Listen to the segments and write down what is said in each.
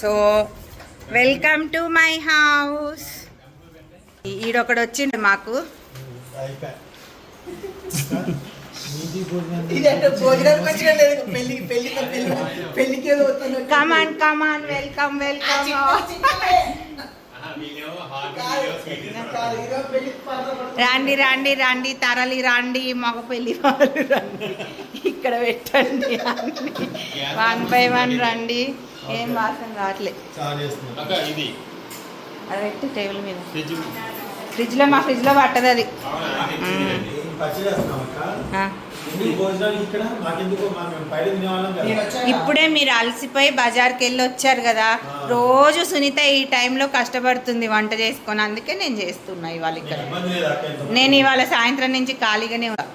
So welcome to my house ఈడొకడు వచ్చిండు మాకు. Come on come on welcome welcome. రాండి రాండి రాండి తరలి రాండి మగ పెళ్ళి వాళ్ళు రండి. ఇక్కడ పెట్టండి వన్ బై వన్ రండి. ఏం వాసన రావట్లే అక్క ఇది. అది పెట్టి టేబుల్ మీద. ఫ్రిడ్జ్ ఫ్రిడ్జ్లో మా పట్టదు అది. ఫ్రిడ్జ్ నేను కదా. వచ్చాక ఇప్పుడే మీరు అలసిపోయి బజార్కి వెళ్ళి వచ్చారు కదా. రోజు సునీత ఈ టైంలో కష్టపడుతుంది వంట చేసుకొని. అందుకే నేను చేస్తున్నా ఇవాళ ఇక్కడ. నేను ఇవాళ సాయంత్రం నుంచి ఖాళీగానే ఉన్నా.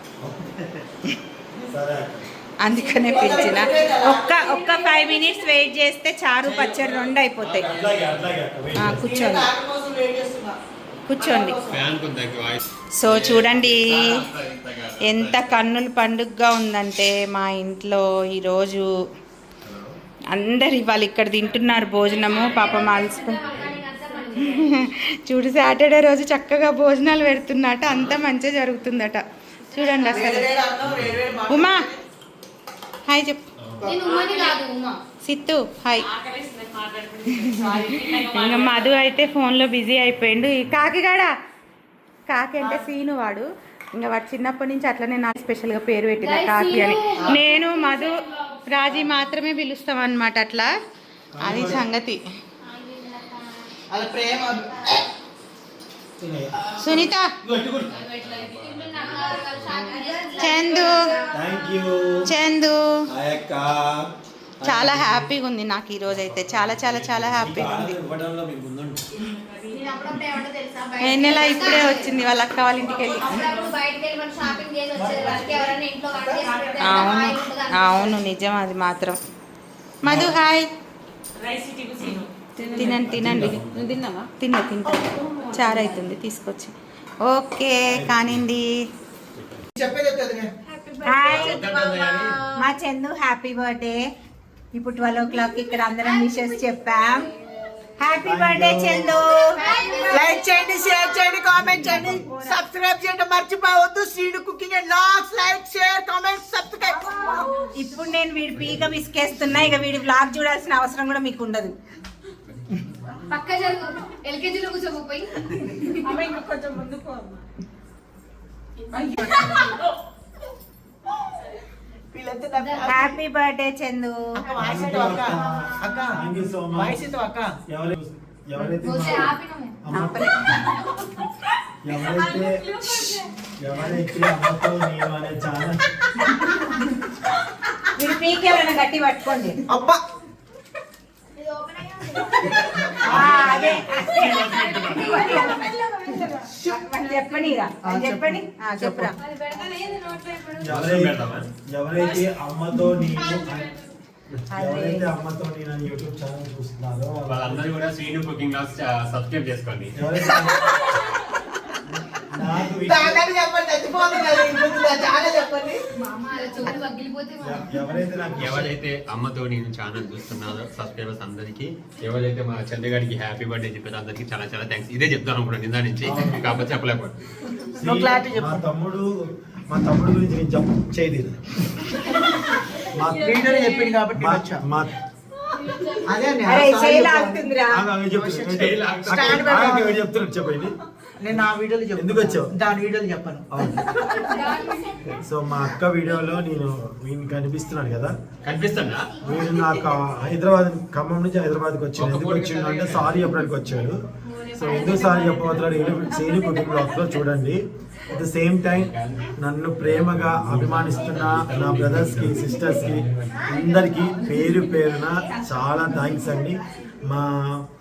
అందుకనే పిలిచిన ఒక్క ఒక్క ఫైవ్ మినిట్స్ వెయిట్ చేస్తే చారు పచ్చడి రెండు అయిపోతాయి. కూర్చోండి. కూర్చోండి సో చూడండి ఎంత కన్నుల పండుగగా ఉందంటే మా ఇంట్లో ఈరోజు అందరు ఇవాళ ఇక్కడ తింటున్నారు భోజనము పాపం అలసిపోయి చూడు సాటర్డే రోజు చక్కగా భోజనాలు పెడుతున్నట అంతా మంచిగా జరుగుతుందట చూడండి అసలు. ఉమా హాయ్ చెప్పు సిత్తు హాయ్. ఇంకా మధు అయితే ఫోన్లో బిజీ అయిపోయిండు. ఈ కాకిగాడ కాకి అంటే సీను వాడు. ఇంకా వాడు చిన్నప్పటి నుంచి అట్లనే నాకు స్పెషల్గా పేరు పెట్టిన కాకి అని. నేను మధు రాజీ మాత్రమే పిలుస్తాం అనమాట అట్లా. అది సంగతి. సునీత! చందు. చందు. హాయ్ అక్క చాలా హ్యాపీగా ఉంది నాకు ఈ రోజు అయితే. చాలా చాలా చాలా హ్యాపీగా ఉంది. ఇవ్వడంలో మీకు ముందుండి. నేను అప్పుడప్పుడు ఏమంటో తెలుసా ఏ నెల ఇప్పుడే వచ్చింది వాళ్ళ అక్క వాళ్ళ ఇంటికి వెళ్ళి. అవును అవును నిజం అది మాత్రం. మధు హాయ్. తినండి తినండి. తిన్నావా? తిన్నా తింటా. చారు అవుతుంది తీసుకొచ్చి. ఓకే కానివ్వండి. మా చందు హ్యాపీ బర్త్డే ఇప్పుడు ట్వెల్వ్ ఓ క్లాక్ ఇక్కడ అందరం విషెస్ చెప్పాం. Happy birthday Chandu. లైక్ చేయండి షేర్ చేయండి కామెంట్ చేయండి. సబ్స్క్రైబ్ చేయడం మర్చిపోవద్దు. సీడ్ cooking and lakhs like share comment subscribe ఇప్పుడు నేను వీడి పీక విసికేస్తున్నా ఇక వీడి బ్లాగ్ చూడాల్సిన అవసరం కూడా మీకు ఉండదు. పక్క జరుగు ఎల్కేజీలో కూర్చోకపోయి వీళ్ళంతా నాకు- హ్యాపీ బర్త్డే చందు ఎవరైతే ఎవరైతే వచ్చే మా- ఆపినాము. అమ్మ- ఎవరైతే ఎవరైతే అమ్మతో నేను అనే ఛానల్ వీడి పీక ఎవరైనా గట్టి పట్టుకోండి. అబ్బా. ఎవరైతే అమ్మతో నేను ఎవరైతే అమ్మతో నేను యూట్యూబ్ ఛానల్ చూస్తున్నారో వాళ్ళ- వాళ్ళందరూ కూడా శ్రీను కుకింగ్ క్లాస్ సబ్స్క్రైబ్ చేసుకోండి. నాకు ఎవరైతే నాకు ఎవరైతే అమ్మతో నేను ఛానల్ చూస్తున్నారో సబ్స్క్రైబర్స్ అందరికి ఎవరైతే మా చంద్రగాడికి హ్యాపీ బర్త్డే చెప్పారో అందరికి చాలా చాలా థ్యాంక్స్ ఇదే చెప్తాను అనుకున్నాను నిందా నుంచి కాకపోతే చెప్పలేకపోతే. మా తమ్ముడు మా తమ్ముడు గురించి నేను చెప్ప చేయదు మా వీడియోలో చెప్పింది కాబట్టి మా- అదే చెప్పండి. నేను ఆ వీడియోలో చెప్పు ఎందుకు వచ్చావు? దాని వీడియోలో చెప్పాను. సో మా అక్క వీడియోలో నేను వీడిని కనిపిస్తున్నాను కదా. కనిపిస్తుందా? వీడు నాకు హైదరాబాద్ ఖమ్మం నుంచి హైదరాబాద్కి వచ్చాడు. ఎందుకు వచ్చిండు అంటే సారీ చెప్పడానికి వచ్చాడు. సో ఎందుకు సారీ చెప్పబోతున్నాడు సేని కుటుంబ బ్లాగ్లో చూడండి. అట్ ద సేమ్ టైం నన్ను ప్రేమగా అభిమానిస్తున్న నా బ్రదర్స్కి సిస్టర్స్కి అందరికీ పేరు పేరున చాలా థ్యాంక్స్ అండి. మా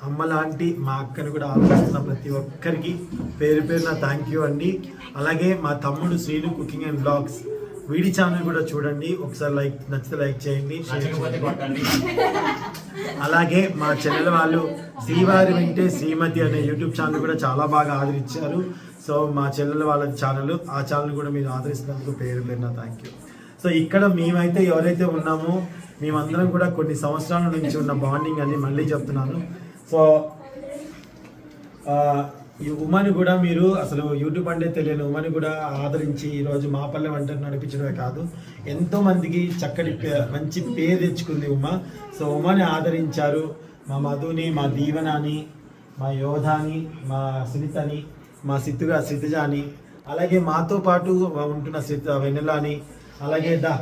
అమ్మ లాంటి మా అక్కని కూడా ఆలోచిస్తున్న ప్రతి ఒక్కరికి పేరు పేరున థ్యాంక్ యూ అండి. అలాగే మా తమ్ముడు శ్రీను కుకింగ్ అండ్ బ్లాగ్స్ వీడి ఛానల్ కూడా చూడండి. ఒకసారి లైక్ నచ్చితే లైక్ చేయండి అలాగే మా చెల్లెల వాళ్ళు శ్రీవారి వింటే శ్రీమతి అనే యూట్యూబ్ ఛానల్ కూడా చాలా బాగా ఆదరించారు. సో మా చెల్లెల వాళ్ళ ఛానల్ ఆ ఛానల్ కూడా మీరు ఆదరిస్తున్నందుకు పేరు పేరున థ్యాంక్ యూ సో ఇక్కడ మేమైతే ఎవరైతే ఉన్నామో మేమందరం కూడా కొన్ని సంవత్సరాల నుంచి ఉన్న బాండింగ్ అని మళ్ళీ చెప్తున్నాను. సో ఈ ఉమాని కూడా మీరు అసలు యూట్యూబ్ అంటే తెలియని ఉమాని కూడా ఆదరించి ఈరోజు మా పల్లె వంట నడిపించడమే కాదు ఎంతో మందికి చక్కటి పే- మంచి పేరు తెచ్చుకుంది ఉమా. సో ఉమాని ఆదరించారు మా మధుని మా దీవెనని మా యోధాని మా సునీతని మా సిత్తుగా సిద్ధజాని అలాగే మాతో పాటు ఉంటున్న సిద్ధ వెన్నెలాని అలాగే దా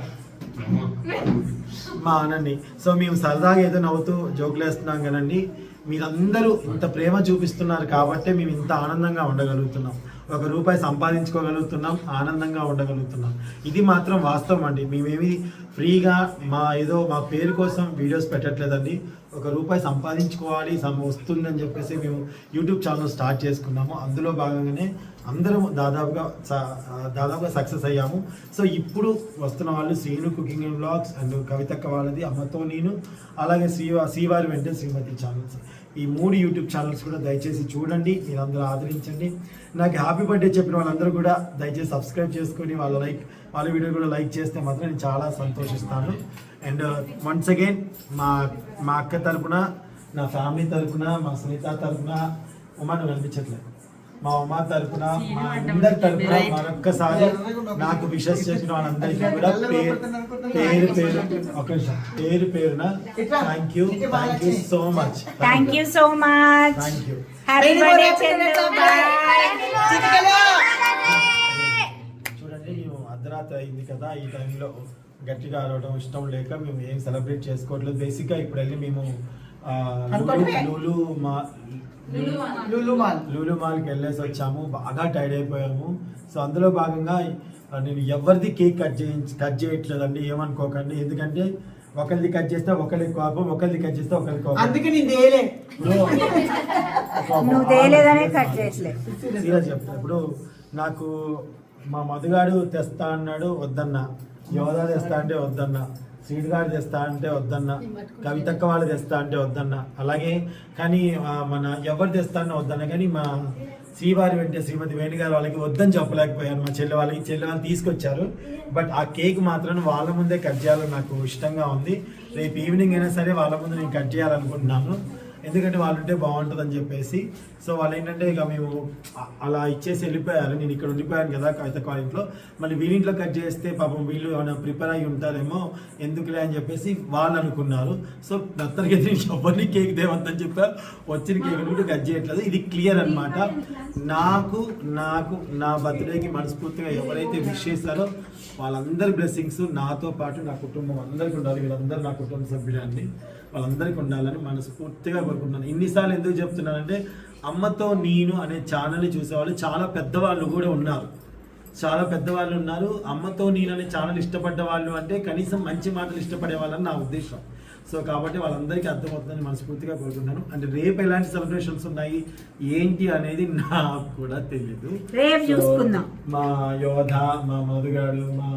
మా అనండి. సో మేము సరదాగా ఏదో నవ్వుతూ జోకులు వేస్తున్నాం కదండి. మీరందరూ ఇంత ప్రేమ చూపిస్తున్నారు కాబట్టి మేము ఇంత ఆనందంగా ఉండగలుగుతున్నాం. ఒక రూపాయి సంపాదించుకోగలుగుతున్నాం ఆనందంగా ఉండగలుగుతున్నాం. ఇది మాత్రం వాస్తవం అండి. మేమేమి ఫ్రీగా మా ఏదో మా పేరు కోసం వీడియోస్ పెట్టట్లేదండి. ఒక రూపాయి సంపాదించుకోవాలి వస్తుందని చెప్పేసి మేము యూట్యూబ్ ఛానల్ స్టార్ట్ చేసుకున్నాము. అందులో భాగంగానే అందరం దాదాపుగా దాదాపుగా సక్సెస్ అయ్యాము. సో ఇప్పుడు వస్తున్న వాళ్ళు Srinu cooking and blogs and కవితక్క వాళ్ళది అమ్మతో నేను అలాగే శ్రీవా శ్రీవారి వెంట శ్రీమతి ఛానల్స్. ఈ మూడు యూట్యూబ్ ఛానల్స్ కూడా దయచేసి చూడండి మీరందరూ ఆదరించండి. నాకు హ్యాపీ బర్త్డే చెప్పిన వాళ్ళందరూ కూడా దయచేసి సబ్స్క్రైబ్ చేసుకొని వాళ్ళ లైక్ వాళ్ళ వీడియో కూడా లైక్ చేస్తే మాత్రం నేను చాలా సంతోషిస్తాను. అండ్ వన్స్ అగైన్ మా మా అక్క తరపున నా ఫ్యామిలీ తరపున మా సునీత తరపున ఉమా నువ్వు అనిపించట్లేదు మా ఉమా తరపున మా అందరి తరపున మరొక్కసారి నాకు విషెస్ చెప్పిన వాళ్ళందరికీ కూడా పేరు పేరు పేరు ఒక పేరు పేరున thank you thank you so much thank you so much thank you. చూడండి మేము అర్ధరాత్రి అయింది కదా ఈ టైంలో గట్టిగా అరవడం ఇష్టం లేక మేము ఏం సెలబ్రేట్ చేసుకోవట్లేదు. బేసిక్గా ఇప్పుడు వెళ్ళి మేము. లూలు లూలు మాల్ మాల్కి వెళ్ళేసి వచ్చాము. బాగా టైర్డ్ అయిపోయాము. సో అందులో భాగంగా నేను ఎవరిది కేక్ కట్ చేయించి కట్ చేయట్లేదండి ఏమనుకోకండి. ఎందుకంటే ఒకరిది కట్ చేస్తే ఒకరికి కోపం ఒకరిది కట్ చేస్తే ఒకరికి కోపం. అందుకే నేను తేలే. ఇప్పుడు ఒక- నువ్వు తేలేదనే కట్ చేసలే సీరియస్ చెప్తా. ఇప్పుడు నాకు మా మధుగాడు తెస్తా అన్నాడు వద్దన్న. యోధా తెస్తా అంటే వద్దన్న. సీడ్గాడు తెస్తా అంటే వద్దన్న కవితక్క వాళ్ళు తెస్తా అంటే వద్దన్న. అలాగే కానీ మన ఎవరు తెస్తా అన్న వద్దన్న. కానీ మా శ్రీవారి వెంటే శ్రీమతి వేణుగారు వాళ్ళకి వద్దని చెప్పలేకపోయాను. మా చెల్లె వాళ్ళకి చెల్లె వాళ్ళు తీసుకొచ్చారు. బట్ ఆ కేక్ మాత్రం వాళ్ళ ముందే కట్ చేయాలని నాకు ఇష్టంగా ఉంది. రేపు ఈవినింగ్ అయినా సరే వాళ్ళ ముందు నేను కట్ చేయాలనుకుంటున్నాను. ఎందుకంటే వాళ్ళు ఉంటే బాగుంటుంది అని చెప్పేసి. సో వాళ్ళు ఏంటంటే ఇక మేము అలా ఇచ్చేసి వెళ్ళిపోయారు. నేను ఇక్కడ ఉండిపోయాను కదా కవిత కాలేజ్లో మళ్ళీ వీళ్ళింట్లో కట్ చేస్తే పాపం వీళ్ళు ఏమైనా ప్రిపేర్ అయ్యి ఉంటారేమో ఎందుకులే అని చెప్పేసి వాళ్ళు అనుకున్నారు. సో దత్తరికి ఎవరిని కేక్ దేవంతని చెప్పారు వచ్చిన కేక్ కూడా కట్ చేయట్లేదు. ఇది క్లియర్ అన్నమాట. నాకు నాకు నా బర్త్డేకి మనస్ఫూర్తిగా ఎవరైతే విష్ చేశారో వాళ్ళందరి బ్లెస్సింగ్స్ నాతో పాటు నా కుటుంబం అందరికీ ఉండాలి. వీళ్ళందరూ నా కుటుంబ సభ్యులన్నీ వాళ్ళందరికీ ఉండాలని మనస్ఫూర్తిగా కోరుకుంటున్నాను ఇన్నిసార్లు ఎందుకు చెప్తున్నానంటే అమ్మతో నేను అనే ఛానల్ చూసేవాళ్ళు చాలా పెద్దవాళ్ళు కూడా ఉన్నారు. చాలా పెద్దవాళ్ళు ఉన్నారు. అమ్మతో నేను అనే ఛానల్ ఇష్టపడ్డ వాళ్ళు అంటే కనీసం మంచి మాటలు ఇష్టపడే వాళ్ళని నా ఉద్దేశం. సో కాబట్టి వాళ్ళందరికీ అర్థమవుతుందని మనస్ఫూర్తిగా కోరుకుంటున్నాను. అంటే రేపు ఎలాంటి సెలబ్రేషన్స్ ఉన్నాయి? ఏంటి అనేది నాకు కూడా తెలియదు రేపు సో, చూసుకుందాం. మా యోధ మా మధుగాడు మా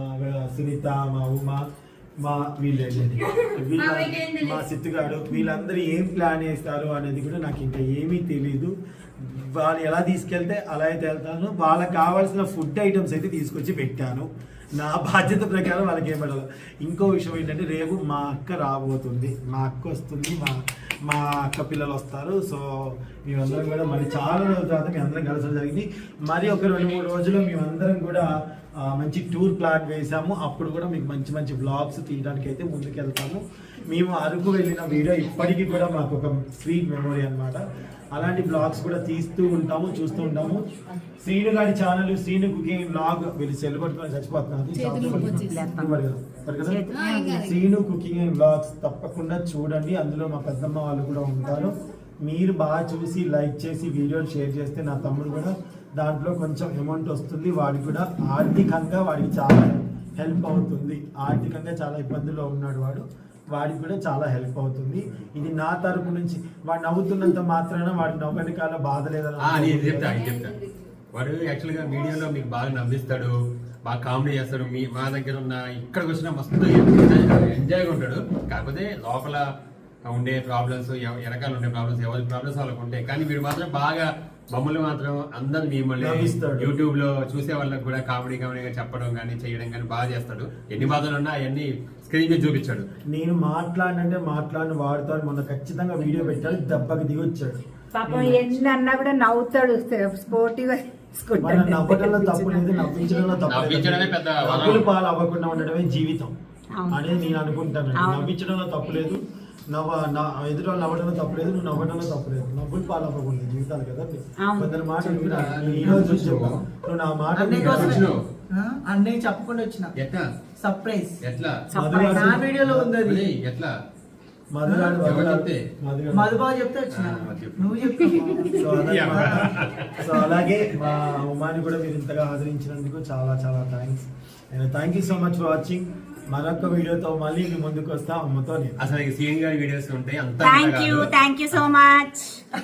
సునీత మా ఉమా మా వీళ్ళేంటి వీళ్ళ మా సిత్తుగాడు వీళ్ళందరూ ఏం ప్లాన్ చేస్తారు అనేది కూడా నాకు ఇంకా ఏమీ తెలీదు. వాళ్ళు ఎలా తీసుకెళ్తే అలా అయితే వెళ్తాను. వాళ్ళకి కావాల్సిన ఫుడ్ ఐటమ్స్ అయితే తీసుకొచ్చి పెట్టాను. నా బాధ్యత ప్రకారం వాళ్ళకి ఏం ఇంకో విషయం ఏంటంటే రేపు మా అక్క రాబోతుంది. మా అక్క వస్తుంది మా మా అక్క పిల్లలు వస్తారు. సో మేమందరం కూడా మరి చాలా రోజుల తర్వాత మీ అందరం కలసడం జరిగింది. మరి ఒక రెండు మూడు రోజులు మేమందరం కూడా మంచి టూర్ ప్లాన్ వేసాము. అప్పుడు కూడా మీకు మంచి మంచి బ్లాగ్స్ తీయడానికి అయితే ముందుకెళ్తాము. మేము అరకు వెళ్ళిన వీడియో ఇప్పటికీ కూడా మాకు ఒక స్వీట్ మెమొరీ అన్నమాట. అలాంటి బ్లాగ్స్ కూడా తీస్తూ ఉంటాము చూస్తూ ఉంటాము. శ్రీను గారి ఛానల్ శ్రీను కుకింగ్ బ్లాగ్ వీళ్ళు సెల్ పట్టుకొని చచ్చిపోతున్నారు? శ్రీను కుకింగ్ బ్లాగ్స్ తప్పకుండా చూడండి. అందులో మా పెద్దమ్మ వాళ్ళు కూడా ఉంటారు. మీరు బాగా చూసి లైక్ చేసి వీడియోలు షేర్ చేస్తే నా తమ్ముడు కూడా దాంట్లో కొంచెం అమౌంట్ వస్తుంది. వాడికి కూడా ఆర్థికంగా వాడికి చాలా హెల్ప్ అవుతుంది. ఆర్థికంగా చాలా ఇబ్బందుల్లో ఉన్నాడు వాడు. వాడికి కూడా చాలా హెల్ప్ అవుతుంది. ఇది నా తరపు నుంచి వాడు నవ్వుతున్నంత మాత్రాన వాడికి నవ్వని కాల బాధ లేదని చెప్తా చెప్తా. వాడు యాక్చువల్గా వీడియోలో మీకు బాగా నవ్విస్తాడు బాగా కామెడీ చేస్తాడు మీ మా దగ్గర ఉన్న ఇక్కడికి వచ్చిన మస్తు ఎంజాయ్గా ఉంటాడు. కాకపోతే లోపల ఉండే ప్రాబ్లమ్స్ వెనకాల ఉండే ప్రాబ్లమ్స్ ఎవరి ప్రాబ్లమ్స్ వాళ్ళకు ఉంటాయి కానీ వీడు మాత్రం బాగా మమ్మల్ని మాత్రం అందరు మిమ్మల్ని. యూట్యూబ్లో చూసే వాళ్ళకి కూడా కామెడీ కామెడీగా చెప్పడం కానీ చేయడం కానీ బాగా చేస్తాడు. ఎన్ని బాధలు ఉన్నా అవన్నీ స్క్రీన్ మీద చూపించాడు. నేను మాట్లాడినంటే మాట్లాడిన వాడుతాను మొన్న ఖచ్చితంగా వీడియో పెట్టాడు. దెబ్బకి దిగి వచ్చాడు. పాపం ఎన్ని అన్నా కూడా నవ్వుతాడు. స్పోర్టివ్గా మన నవ్వడంలో తప్పు లేదు నవ్వించడంలో తప్పు పాలు అవ్వకుండా ఉండడమే జీవితం. అనేది నేను అనుకుంటాను. నవ్వించడంలో తప్పు లేదు. నవ్వ నా ఎదురు వాళ్ళు నవ్వడంలో తప్పు లేదు నువ్వు నవ్వడంలో తప్పు లేదు నవ్వులు పాలు అవ్వకూడదు జీవితాలు కదా. కొందరు మాటలు నువ్వు నా మాట అన్నయ్య చెప్పకుండా వచ్చిన. ఎట్లా? సర్ప్రైజ్. ఎట్లా? నా వీడియోలో ఉంది ఎట్లా. మధుబాబు చెప్తే? వచ్చిన. నువ్వు చెప్పు. సో అలాగే మా ఉమాని కూడా మీరు ఇంతగా ఆదరించినందుకు చాలా చాలా thanks thank you so much for watching మరొక వీడియోతో మళ్ళీ మీ ముందుకు వస్తా. అమ్మతో అసలు సీన్ గారి వీడియోస్ ఉంటాయి అంత thank you thank you so much